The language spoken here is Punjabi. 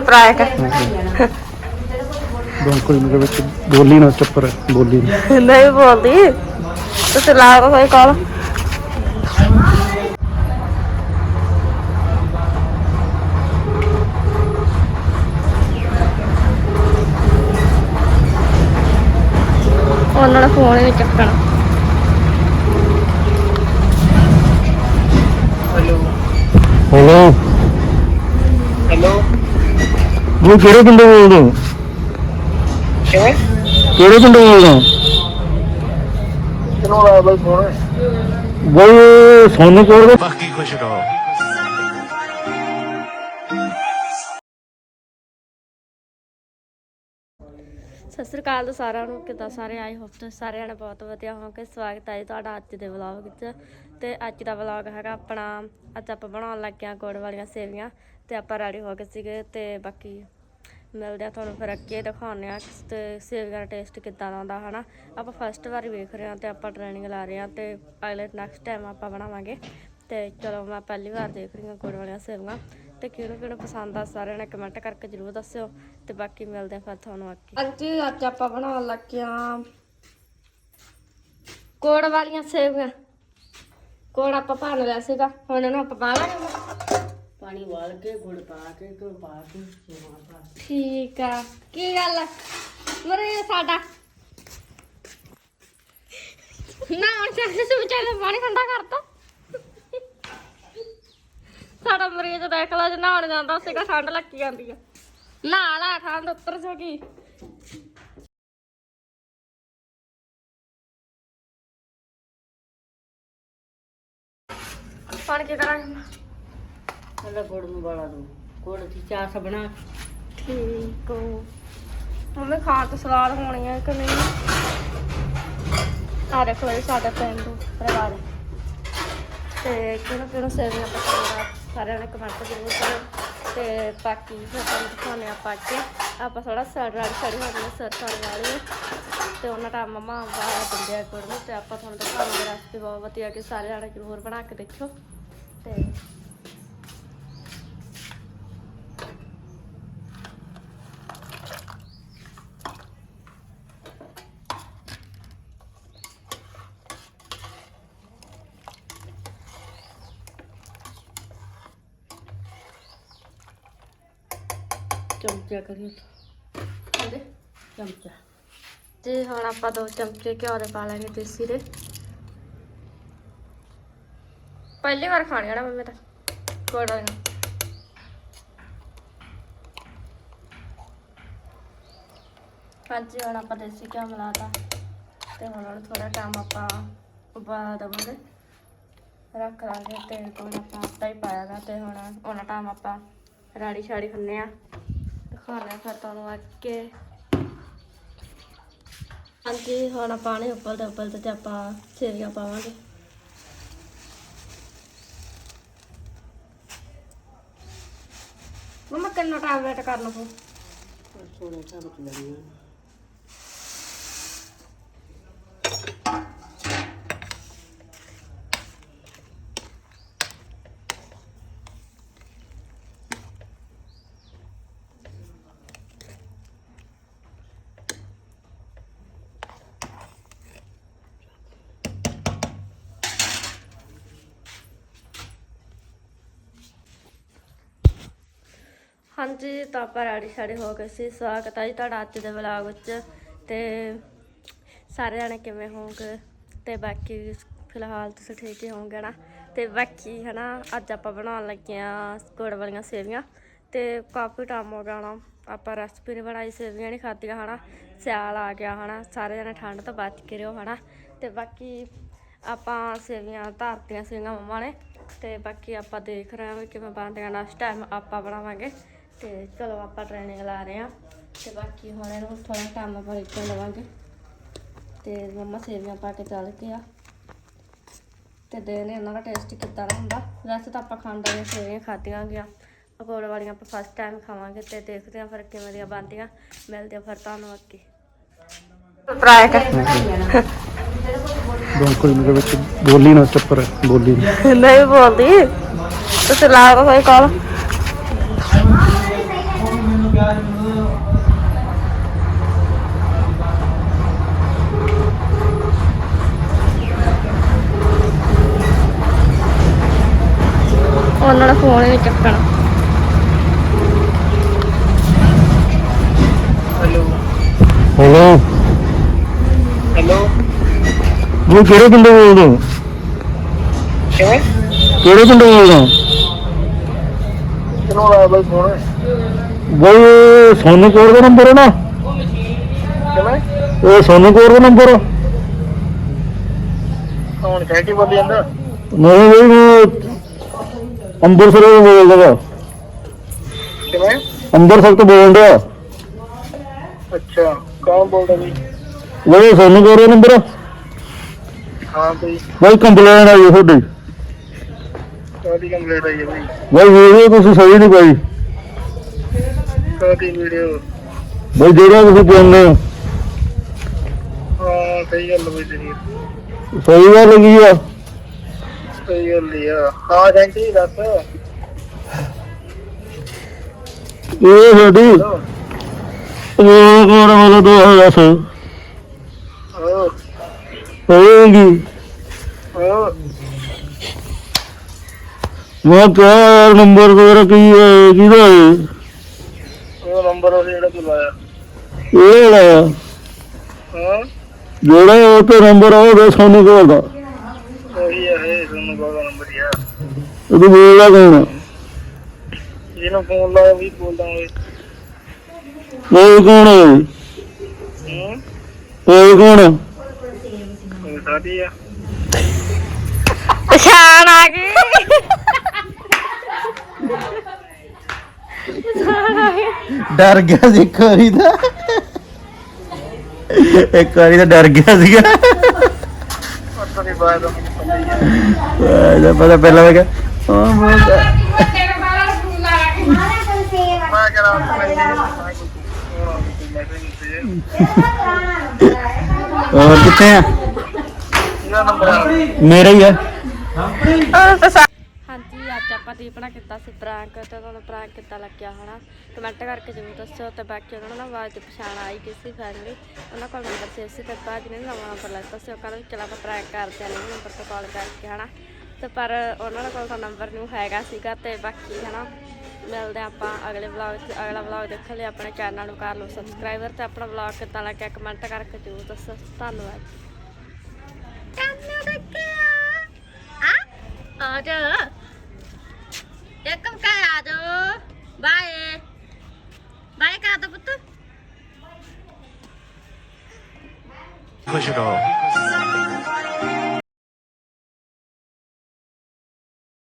ਪ੍ਰਾਇਕ ਬਿਲਕੁਲ ਮੇਰੇ ਵਿੱਚ ਬੋਲੀ ਨਾ ਚੁੱਪ ਰਹਿ ਬੋਲੀ ਨਾ ਨਹੀਂ ਬੋਲਦੀ ਤੁਸੀਂ ਲਾਓ ਕੋਈ ਕਾਲ ਉਹਨਾਂ ਦਾ ਫੋਨ ਹੀ ਨਹੀਂ ਚੱਕਣਾ ਹੈਲੋ ਹੈਲੋ ਉਹ ਕਿਹੜੇ ਪਿੰਡੋਂ ਬੋਲਦੇ ਹੋ? ਕਿਵੇਂ? ਕਿਹੜੇ ਪਿੰਡੋਂ ਬੋਲਦੇ ਹੋ? ਕਿਨੂੰ ਆ ਬਈ ਫੋਨ। ਬਈ ਸੋਨੂੰ ਕੋਲ ਦੇ। ਬਾਕੀ ਖੁਸ਼ ਰਹੋ। ਸਤਿ ਸ੍ਰੀ ਅਕਾਲ ਸਾਰਿਆਂ ਨੂੰ ਕਿੱਦਾਂ ਸਾਰੇ ਆਏ? ਹੋਪ ਤੁਸੀਂ ਸਾਰਿਆਂ ਨੇ ਬਹੁਤ ਵਧੀਆ ਹੋਵੋਗੇ। ਸਵਾਗਤ ਹੈ ਜੀ ਤੁਹਾਡਾ ਅੱਜ ਦੇ ਵਲੌਗ ਵਿੱਚ। ਤੇ ਅੱਜ ਦਾ ਵਲੌਗ ਹੈਗਾ ਆਪਣਾ ਅੱਜ ਆਪਾਂ ਬਣਾਉਣ ਲੱਗੇ ਹਾਂ ਗੁੜ ਵਾਲੀਆਂ ਸੇਵੀਆਂ। ਤੇ ਆਪਾਂ ਰੈਡੀ ਹੋ ਗਏ ਸੀਗੇ ਤੇ ਬਾਕੀ ਮਿਲਦੇ ਆ, ਤੁਹਾਨੂੰ ਫਿਰ ਅੱਗੇ ਦਿਖਾਉਂਦੇ ਆ ਤੇ ਸੇਵੀਆਂ ਦਾ ਟੇਸਟ ਕਿੱਦਾਂ ਦਾ ਆਉਂਦਾ ਹਨਾ? ਆਪਾਂ ਫਸਟ ਵਾਰੀ ਵੇਖ ਰਹੇ ਹਾਂ ਤੇ ਆਪਾਂ ਟ੍ਰੇਨਿੰਗ ਲਾ ਰਹੇ ਹਾਂ ਤੇ ਅਗਲੇ ਨੈਕਸਟ ਟਾਈਮ ਆਪਾਂ ਬਣਾਵਾਂਗੇ। ਤੇ ਚਲੋ, ਮੈਂ ਪਹਿਲੀ ਵਾਰ ਦੇਖ ਰਹੀ ਹਾਂ ਗੁੜ ਵਾਲੀਆਂ ਸੇਵੀਆਂ। ਤੇ ਕਿਹਨੂੰ ਕਿਹਨੂੰ ਪਸੰਦ ਆ, ਸਾਰਿਆਂ ਨੇ ਕਮੈਂਟ ਕਰਕੇ ਜਰੂਰ ਦੱਸਿਓ। ਤੇ ਬਾਕੀ ਮਿਲਦੇ ਆ ਫਿਰ ਤੁਹਾਨੂੰ ਅੱਗੇ। ਅੱਜ ਅੱਜ ਆਪਾਂ ਬਣਾਉਣ ਲੱਗੇ ਆ ਕੋੜ ਵਾਲੀਆਂ ਸੇਵੀਆਂ। ਕੋੜ ਆਪਾਂ ਭੰਨ ਲਿਆ ਸੀਗਾ, ਹੁਣ ਇਹਨੂੰ ਆਪਾਂ ਪਾ ਲਾਂਗੇ ਪਾਣੀ ਵਾਲ ਕੇ, ਗੁੜ ਪਾ ਕੇ ਗੁੜ ਪਾ ਕੇ ਸੇਵਾ ਪਾ ਕੇ। ਠੀਕ ਆ। ਕੀ ਗੱਲ ਮਰੇ ਸਾਡਾ। ਨਾ, ਹੁਣ ਚੱਲ ਸੇ ਵਿਚਾਰੇ ਪਾਣੀ ਠੰਡਾ ਕਰਤਾ ਸਾਡਾ ਮਰੀਜ਼ ਦੇਖ ਲਾ ਜੇ ਨਹਾਉਣ ਜਾਂਦਾ ਸੀਗਾ ਠੰਡ ਲੱਗੀ ਜਾਂਦੀ ਆ। ਨਹਾ ਲਾ ਠੰਡ ਉੱਤਰ ਜੂਗੀ। ਪਾਣੀ ਕੀ ਕਰਾਂਗੇ? ਪਹਿਲਾਂ ਗੁੜ ਨੂੰ ਵਾਲਾ ਦੋ ਗੁੜ ਦੀ ਚਾਹ ਬਣਾ ਠੀਕ ਹੋ ਮੰਮੀ ਖਾਣ ਤੋਂ ਸਵਾਦ ਹੋਣੀ ਹੈ ਕਿ ਨਹੀਂ? ਆ ਦੇਖ ਲਓ ਸਾਡਾ ਪਿੰਡੂ ਪਰਿਵਾਰ। ਤੇ ਕਿਹਨੂੰ ਕਿਹਨੂੰ ਸੇਵੀਆਂ ਪਸੰਦ ਆ ਸਾਰਿਆਂ ਨੇ ਕਮੈਂਟ ਜ਼ਰੂਰ ਕਰੋ। ਤੇ ਬਾਕੀ ਫਿਰ ਤੁਹਾਨੂੰ ਦਿਖਾਉਂਦੇ ਆਪਾਂ ਅੱਗੇ। ਆਪਾਂ ਥੋੜਾ ਸੜ ਰੜ ਸੜੀ ਹੋ ਗਈ ਸਰ ਵਾਲੀ ਤੇ ਉਹਨਾਂ ਦਾ ਮਮਾ ਬਾਹਰ ਬੰਦੇ ਕੋਲ ਤੇ ਆਪਾਂ ਤੁਹਾਨੂੰ ਦਿਖਾਵਾਂਗੇ ਰੈਸਪੀ ਬਹੁਤ ਵਧੀਆ ਕਿ ਸਾਰੇ ਜਾਣੇ ਜ਼ਰੂਰ ਬਣਾ ਕੇ ਦੇਖਿਓ। ਤੇ ਚਮਚਾ ਕਰੀ ਹਾਂਜੀ ਚਮਚਾ। ਤੇ ਹੁਣ ਆਪਾਂ ਦੋ ਚਮਚੇ ਘਿਓ ਦੇ ਪਾ ਲਾਂਗੇ ਦੇਸੀ ਦੇ। ਪਹਿਲੀ ਵਾਰ ਖਾਣੀ ਨਾ ਮੰਮੀ ਤਾਂ। ਕੋੜਾ ਨੂੰ। ਹਾਂਜੀ ਹੁਣ ਆਪਾਂ ਦੇਸੀ ਘਿਓ ਮਿਲਾਤਾ। ਤੇ ਹੁਣ ਉਹਨੂੰ ਥੋੜਾ ਟਾਈਮ ਆਪਾਂ ਉਬਾਲ ਦੇਵਾਂਗੇ। ਰੱਖ ਲਾਂਗੇ। ਤੇ ਕੋਈ ਆਪਾਂ ਆਟਾ ਹੀ ਪਾਇਆਗਾ ਤੇ ਹੁਣ ਉਹਨਾਂ ਟਾਈਮ ਆਪਾਂ ਰਾੜੀ ਛਾੜੀ ਖੰਨੇ ਆ। ਦਿਖਾਉਣੇ ਫਿਰ ਤੁਹਾਨੂੰ ਅੱਗੇ ਹਾਂਜੀ ਹੁਣ ਪਾਣੀ ਉੱਬਲਦੇ ਉੱਬਲਦੇ ਤੇ ਆਪਾਂ ਸੇਵੀਆਂ ਪਾਵਾਂਗੇ। ਮਮਾ ਕਿੰਨਾ ਟਾਈਮ ਵੇਟ ਕਰਨਾ ਪਊ? ਸੋਨੇ ਸਭ ਚ ਲੈਣੀ ਹਾਂਜੀ, ਤਾਂ ਆਪਾਂ ਰੈਡੀ ਸ਼ੈਡੀ ਹੋ ਗਏ ਸੀ। ਸਵਾਗਤ ਹੈ ਜੀ ਤੁਹਾਡਾ ਅੱਜ ਦੇ ਵਲੌਗ ਵਿੱਚ। ਤੇ ਸਾਰੇ ਜਾਣੇ ਕਿਵੇਂ ਹੋਵੋਗੇ? ਤੇ ਬਾਕੀ ਫਿਲਹਾਲ ਤੁਸੀਂ ਠੀਕ ਹੀ ਹੋਵੋਗੇ ਨਾ? ਤੇ ਬਾਕੀ ਹਨਾ, ਅੱਜ ਆਪਾਂ ਬਣਾਉਣ ਲੱਗੇ ਆ ਗੁੜ ਵਾਲੀਆਂ ਸੇਵੀਆਂ। ਤੇ ਕਾਫੀ ਟਾਈਮ ਹੋ ਗਿਆ ਨਾ, ਆਪਾਂ ਰੈਸਪੀ ਨਹੀਂ ਬਣਾਈ, ਸੇਵੀਆਂ ਨਹੀਂ ਖਾਧੀਆਂ ਹਨਾ। ਸਿਆਲ ਆ ਗਿਆ ਹਨਾ, ਸਾਰੇ ਜਣੇ ਠੰਡ ਤੋਂ ਬਚ ਕੇ ਰਹੋ ਹਨਾ। ਤੇ ਬਾਕੀ ਆਪਾਂ ਸੇਵੀਆਂ ਧਰਤੀਆਂ ਸੀਗੀਆਂ ਮੰਮਾ ਨੇ। ਤੇ ਬਾਕੀ ਆਪਾਂ ਦੇਖ ਰਹੇ ਹਾਂ ਵੀ ਕਿਵੇਂ ਬਣਦੀਆਂ ਨੈਕਸਟ ਟਾਈਮ ਆਪਾਂ ਬਣਾਵਾਂਗੇ। ਤੇ ਚਲੋ ਆਪਾਂ ਟ੍ਰੇਨਿੰਗ ਲਾ ਰਹੇ ਹਾਂ ਤੇ ਬਾਕੀ ਹੁਣ ਇਹਨੂੰ ਥੋੜਾ ਕੰਮ ਆਪਾਂ ਇੱਥੇ ਲਵਾਂਗੇ। ਤੇ ਮੰਮਾ ਸੇਵੀਆਂ ਪਾ ਕੇ ਚੱਲ ਕੇ ਆ। ਤੇ ਦੇ ਨੇ ਇਹਨਾਂ ਦਾ ਟੇਸਟ ਕਿੱਦਾਂ ਦਾ ਹੁੰਦਾ? ਵੈਸੇ ਤਾਂ ਆਪਾਂ ਖਾਂਦੇ ਨੇ ਸੇਵੀਆਂ ਖਾਧੀਆਂ ਗਿਆ ਪਕੌੜੇ ਵਾਲੀਆਂ ਆਪਾਂ ਫਸਟ ਟਾਈਮ ਖਾਵਾਂਗੇ ਤੇ ਦੇਖਦੇ ਹਾਂ ਫਿਰ ਕਿਵੇਂ ਦੀਆਂ ਬਣਦੀਆਂ। ਮਿਲਦੇ ਆ ਫਿਰ ਤੁਹਾਨੂੰ ਅੱਗੇ। ਬਿਲਕੁਲ ਮੇਰੇ ਵਿੱਚ ਬੋਲੀ ਨਾ ਚੁੱਪ ਰਹਿ ਬੋਲੀ ਨਹੀਂ ਬੋਲਦੀ। ਤੁਸੀਂ ਲਾਓ ਕੋਈ ਕਾਲ। ਫੋਨ ਹੀ ਨਹੀਂ ਚੱਕਣਾ ਹੈਲੋ ਹੈਲੋ ਹੈਲੋ ਉਹ ਕਿਹੜੇ ਪਿੰਡੋਂ ਬੋਲਦੇ ਹੋ ਕਿਵੇਂ ਕਿਹੜੇ ਪਿੰਡੋਂ ਬੋਲਦੇ ਹੋ ਕਿਨੂੰ ਲਾਇਆ ਬਾਈ ਫੋਨ ਬਈ ਇਹ ਸੋਨੀ ਅੰਮ੍ਰਿਤਸਰ ਤੋਂ ਬੋਲਦਾ ਕਿਵੇਂ? ਅੰਮ੍ਰਿਤਸਰ ਤੋਂ ਬੋਲ ਰਿਹਾ ਅੱਛਾ ਕੌਣ ਬੋਲਦਾ ਬਈ ਬਈ ਸੋਨੀ ਕੋਰ ਨੰਬਰ? ਹਾਂ ਬਈ। ਬਈ ਕੰਪਲੇਨ ਆਈ ਹੈ ਤੁਹਾਡੀ। ਕੰਪਲੀਟ ਆਈ ਹੈ ਬਈ? ਬਈ ਵੀਡੀਓ ਤੁਸੀਂ ਸਹੀ ਨਹੀਂ ਪਾਈ। ਕਾਦੀ ਵੀਡੀਓ? ਬਈ ਜਿਹੜਾ ਤੁਸੀਂ ਪਾਉਂਦੇ ਹੋ। ਹਾਂ ਸਹੀ ਗੱਲ ਬਈ ਤੇਰੀ। ਸਹੀ ਗੱਲ ਕੀ ਆ? ਸਹੀ ਗੱਲ ਹੀ ਆ। ਹਾਂ ਜੈਂਟੀ ਦੱਸ। ਇਹ ਸਾਡੀ ਉਹ ਕੋਣ ਵਾਲਾ ਦੋ ਦੱਸ। ਓ ਹੋਏਗੀ। ਮੈਂ ਕਿਹਾ ਨੰਬਰ ਤੇਰਾ ਕੀ ਹੈ ਕਿਹਦਾ ਹੈ? ਉਹ ਨੰਬਰ ਉਹ ਜਿਹੜਾ ਤੂੰ ਲਾਇਆ। ਇਹ ਵਾਲਾ ਆ। ਹਾਂ। ਜਿਹੜਾ ਉਹ ਤੇ ਨੰਬਰ ਉਹ ਸੋਨੀ ਕੋਲ ਦਾ ਉਹੀ ਹੈ ਇਹ ਤੁਹਾਨੂੰ ਕੋਲ ਨੰਬਰ ਆ। ਤੂੰ ਬੋਲਦਾ ਕੌਣ? ਜਿਹਨੂੰ ਫੋਨ ਲਾਇਆ ਵੀ ਬੋਲਦਾ ਓਏ ਉਹ ਕੌਣ ਹੈ? ਉਹ ਕੌਣ? ਉਹ ਸਾਡੀ ਆ। ਪਛਾਣ ਆ ਗਈ। ਪਛਾਣ ਆ ਗਈ ਡਰ ਗਿਆ ਸੀ ਇੱਕ ਵਾਰੀ ਤਾਂ। ਇੱਕ ਵਾਰੀ ਤਾਂ ਡਰ ਗਿਆ ਸੀਗਾ। ਪਤਾ ਨਹੀਂ ਆ। ਇਹਦਾ ਪਤਾ ਪਹਿਲਾਂ ਮੈਂ ਕਿਹਾ ਉਹ ਬੋਲਦਾ ਮੈਂ ਕਰਾਂ ਮੈਂ ਹੋਰ ਕਿੱਥੇ ਆ? ਮੇਰਾ ਹੀ ਆ। ਹਾਂਜੀ ਅੱਜ ਆਪਾਂ ਦੀਪਣਾ ਕੀਤਾ ਸੀ ਪ੍ਰਾਂਕ ਤੇ ਤੁਹਾਨੂੰ ਪ੍ਰਾਂਕ ਕਿੱਦਾਂ ਲੱਗਿਆ ਹਨਾ ਕਮੈਂਟ ਕਰਕੇ ਜ਼ਰੂਰ ਦੱਸਿਓ ਤੇ ਬਾਕੀ ਉਹਨਾਂ ਨੂੰ ਆਵਾਜ਼ ਦੀ ਪਛਾਣ ਆਈ ਗਈ ਸੀ ਫੈਮਿਲੀ ਉਹਨਾਂ ਕੋਲ ਨੰਬਰ ਸੇਵ ਸੀ ਤੇ ਬਾਅਦ ਨੇ ਨਵਾਂ ਨੰਬਰ ਲੈਤਾ ਸੀ। ਉਹ ਕਹਿੰਦੇ ਚਲ ਆਪਾਂ ਪ੍ਰਾਂਕ ਕਰਦੇ ਆ ਨਹੀਂ ਨੰਬਰ ਤੋਂ ਕਾਲ ਕਰਕੇ ਹਨਾ। ਤੇ ਪਰ ਉਹਨਾਂ ਕੋਲ ਤਾਂ ਨੰਬਰ ਨਹੀਂ ਹੈਗਾ ਸੀਗਾ ਤੇ ਬਾਕੀ ਹਨਾ, ਮਿਲਦੇ ਹਾਂ ਆਪਾਂ ਅਗਲੇ ਵਲੌਗ 'ਚ, ਅਗਲਾ ਵਲੌਗ ਦੇਖਣ ਲਈ ਆਪਣੇ ਚੈਨਲ ਨੂੰ ਕਰ ਲਓ ਸਬਸਕ੍ਰਾਈਬਰ ਤੇ ਆਪਣਾ ਵਲੌਗ ਕਿੱਦਾਂ ਲੱਗਿਆ ਕਮੈਂਟ ਕਰਕੇ ਜ਼ਰੂਰ ਦੱਸੋ। ਧੰਨਵਾਦ। ਕੰਨ ਰੱਖਿਆ। ਆ ਆ ਜਾ। ਇੱਕਮ ਕਾ ਆ ਜਾ ਬਾਏ ਬਾਏ ਕਾ ਦੋ ਪੁੱਤ। ਖੁਸ਼ ਰਹੋ।